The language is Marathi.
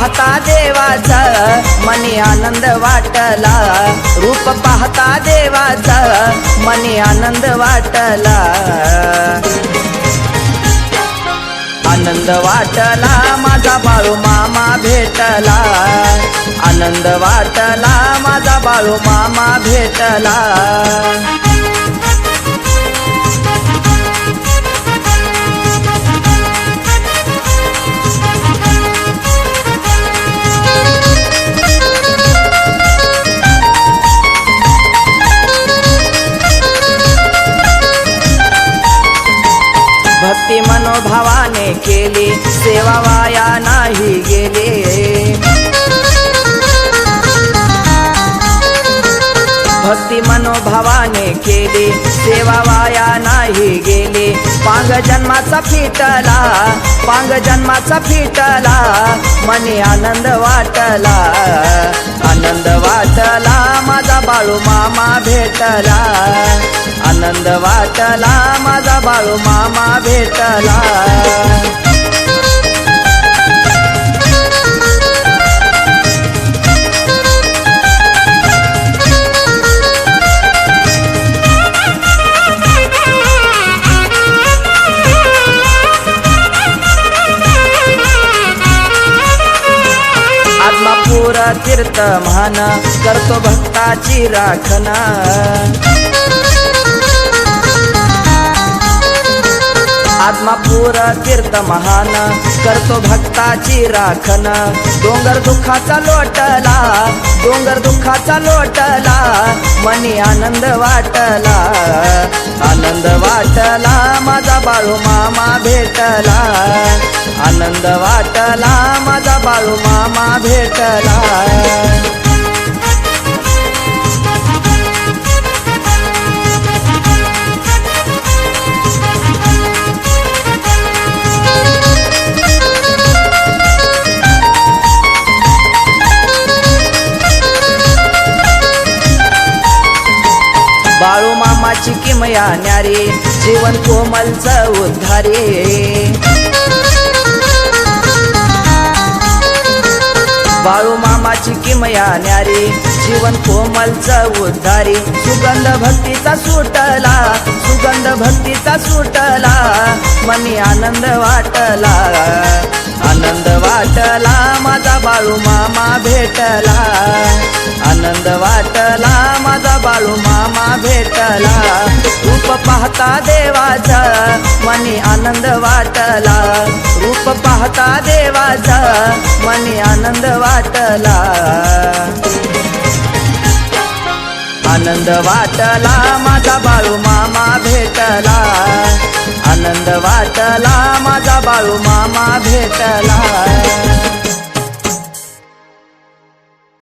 पाहता देवाचा मनी आनंद वाटला. रूप पाहता देवाचा मनी आनंद वाटला. आनंद वाटला माझा बाळू मामा भेटला. आनंद वाटला माझा बाळू मामा भेटला. भक्ती मनोभावाने केली सेवा वाया नाही गेले. भक्ती मनोभावाने केली सेवा वाया नाही गेले. पांग जन्माचा फिटला पांग जन्माचा फिटला मनी आनंद वाटला. आनंद वाटला माझा बाळू मामा भेटला. आनंद वाटला माझा बाळू मामा भेटला. तीर्थ मान करतो भक्ताची राखना आत्मापूर तीर्थ महान करतो भक्ताची राखण. डोंगर दुःखाचा लोटला डोंगर दुःखाचा लोटला मनी आनंद वाटला. आनंद वाटला माझा बाळू मामा भेटला. आनंद वाटला माझा बाळू मामा भेटला. बाळू किमया न्यारे जीवन कोमलच उद्धारे. बाळू मामाची किमया न्यारे जीवन कोमलच उद्धारी. सुगंध भक्तीचा सुटला सुगंध भक्तीचा सुटला मनी आनंद वाटला. आनंद वाटला माझा बाळू मामा भेटला. आनंद वाटला माझा बाळू मामा भेटला. रूप पाहता देवाचा मनी आनंद वाटला. रूप पाहता देवाचा मनी आनंद वाटला. आनंद वाटला माझा बाळू मामा भेटला. आनंद वाटला माझा बाळू मामा भेटला.